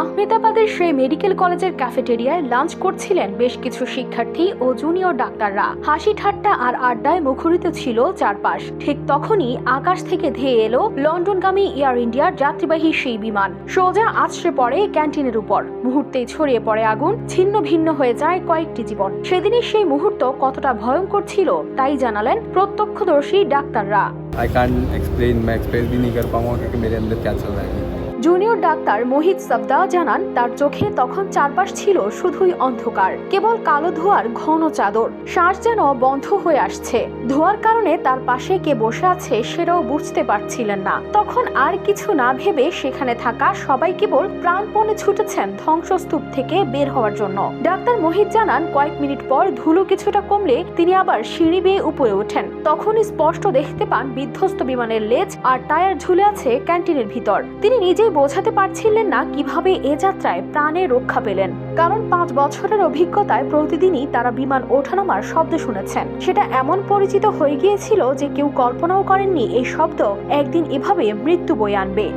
আহমেদাবাদের সেই মেডিকেল কলেজের ক্যাফেটেরিয়ায় লাঞ্চ করছিলেন বেশ কিছু শিক্ষার্থী ও জুনিয়র ডাক্তাররা হাসি ঠাট্টা আর আড্ডায় মুখরিত ছিল চারপাশ ঠিক তখনই আকাশ থেকে ধেয়ে এলো লন্ডনগামী এয়ার ইন্ডিয়ার যাত্রীবাহী সেই বিমান সোজা আছড়ে পড়ে ক্যান্টিনের উপর মুহূর্তেই ছড়িয়ে পড়ে আগুন ছিন্ন ভিন্ন হয়ে যায় কয়েকটি জীবন সেদিনের সেই মুহূর্ত কতটা ভয়ঙ্কর ছিল তাই জানালেন প্রত্যক্ষদর্শী ডাক্তাররা आई कान एक्सप्लेन मैं एक्सप्रेस भी नहीं कर पाऊंगा क्योंकि मेरे अंदर क्या चल रहा है জুনিয়র ডাক্তার মোহিত সাবদা জানান, তার চোখে তখন চারপাশ ছিল শুধুই অন্ধকার, কেবল কালো ধোয়ার ঘন চাদর। শ্বাস যেন বন্ধ হয়ে আসছে। ধোয়ার কারণে তার পাশে কে বসে আছে সেটাও বুঝতে পারছিলেন না। তখন আর কিছু না ভেবে সেখানে থাকা সবাই কেবল প্রাণপণে ছুটেছেন ধ্বংসস্তূপ থেকে বের হওয়ার জন্য। ডাক্তার মোহিত জানান, কয়েক মিনিট পর ধুলো কিছুটা কমলে তিনি আবার সিঁড়ি বেয়ে উপরে ওঠেন। তখনই স্পষ্ট দেখতে পান বিধ্বস্ত বিমানের লেজ আর টায়ার ঝুলে আছে ক্যান্টিনের ভিতর। তিনি নিজেই বোঝাতে পারছিলেন না কীভাবে এ যাত্রায় প্রাণে রক্ষা পেলেন। কারণ পাঁচ বছরের অভিজ্ঞতায় প্রতিদিনই তারা বিমান ওঠানামার শব্দ শুনেছেন। সেটা এমন পরিচিত হয়ে গিয়েছিল যে কেউ কল্পনাও করেননি এই শব্দ একদিন এভাবে মৃত্যু বয়ে আনবে।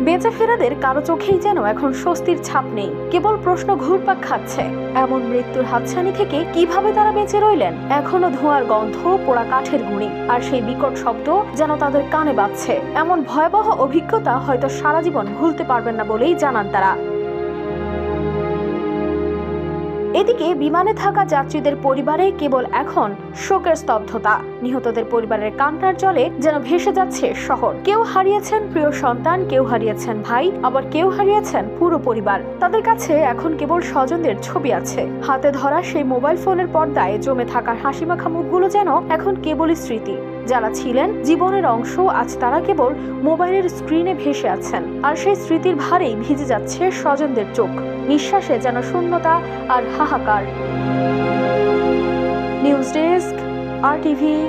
বেঁচে ফেরাদের কারও চোখেই যেন এখন স্বস্তির ছাপ নেই। কেবল প্রশ্ন ঘুরপাক খাচ্ছে। এমন মৃত্যুর হাতছানি থেকে কীভাবে তারা বেঁচে রইলেন? এখনও ধোঁয়ার গন্ধ, পোড়া কাঠের গুঁড়ি, আর সেই বিকট শব্দ যেন তাদের কানে বাজছে। এমন ভয়াবহ অভিজ্ঞতা হয়তো সারা জীবন ভুলতে পারবেন না বলেই জানান তারা। এদিকে বিমানে থাকা যাত্রীদের পরিবারে কেবল এখন শোকের স্তব্ধতা। নিহতদের পরিবারের কান্নার জলে যেন ভেসে যাচ্ছে শহর। কেউ হারিয়েছেন প্রিয় সন্তান, কেউ হারিয়েছেন ভাই, আবার কেউ হারিয়েছেন পুরো পরিবার। তাদের কাছে এখন কেবল স্বজনদের ছবি আছে। হাতে ধরা সেই মোবাইল ফোনের পর্দায় জমে থাকা হাসিমাখা মুখগুলো যেন এখন কেবলই স্মৃতি। যারা ছিলেন, জীবনের অংশ আজ তারা কেবল মোবাইলের স্ক্রিনে ভেসে আছেন। আর সেই স্মৃতির ভারেই ভিজে যাচ্ছে স্বজনদের চোখ। নিঃশ্বাসে যেন শূন্যতা আর হাহাকার। News desk, R TV.